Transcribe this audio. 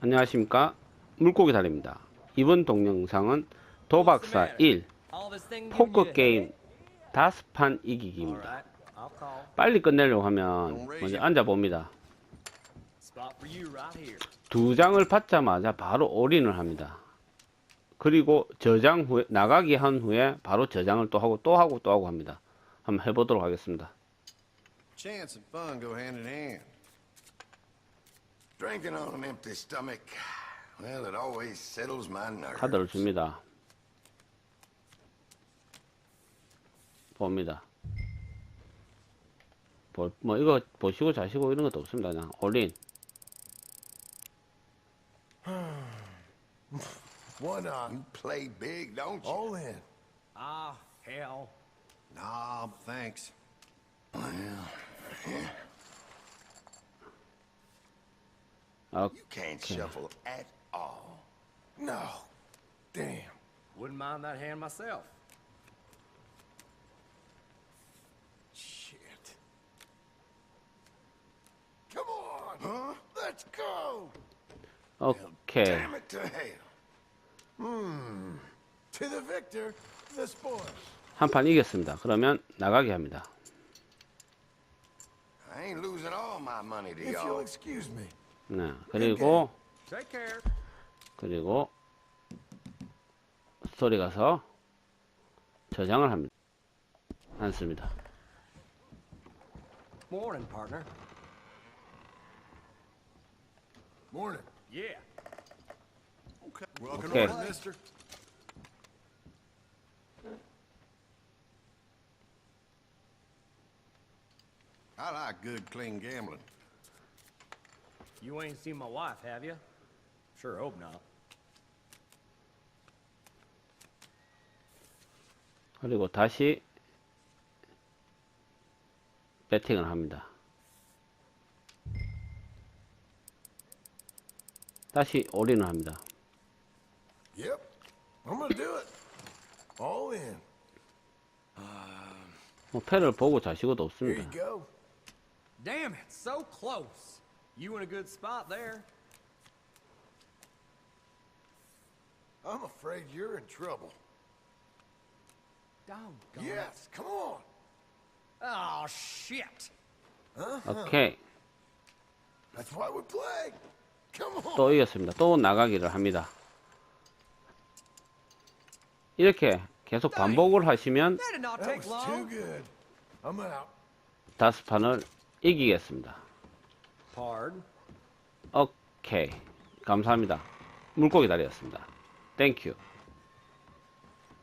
안녕하십니까? 물고기 달입니다. 이번 동영상은 도박사 1 포커 게임 다섯 판 이기기입니다. 빨리 끝내려고 하면 먼저 앉아 봅니다. Spot for you right here. 두 장을 받자마자 바로 올인을 합니다. 그리고 저장 후에 나가기 한 후에 바로 저장을 또 하고 또 하고 또 하고 합니다. 한번 해보도록 하겠습니다. Chance and fun go hand in hand. Drinking on an empty stomach. Well, it always settles my nerves. 카드를 줍니다 봅니다 보, 뭐 이거 보시고 자시고 이런 것도 없습니다 그냥 올인 Why not? You play big, don't you? All in. Ah, hell. Nah, thanks. 아, You can't shuffle at all. No. Damn. Wouldn't mind that hand myself. Shit. Come on. Huh? Let's go. 오케이 Damn it to hell. To the victor, the spoils. 한 판 이겼습니다 그러면 나가게 합니다 I ain't losing all my money to If you'll y'all. excuse me. 네 그리고. 그리고 스토리 가서 저장을 합니다 않습니다 Morning, partner. Morning. Yeah. Okay. Welcome Okay. to mister. I like good, clean gambling. You ain't seen my wife, have you? Sure hope not. 그리고 다시 배팅을 합니다 다시 올인을 합니다 Yep. I'm gonna do it. All in. 뭐 패를 보고 자시고도 없습니다 you go. Damn it, so close. You in a good spot there. I'm afraid you're in trouble. Doggone. Yes, come on. Oh, shit. 오케이 That's why we play. Come on. 또 이겼습니다 또 나가기를 합니다 이렇게 계속 반복을 하시면. 다섯 판을 이기겠습니다. 오케이 감사합니다. 물고기 다리였습니다. 땡큐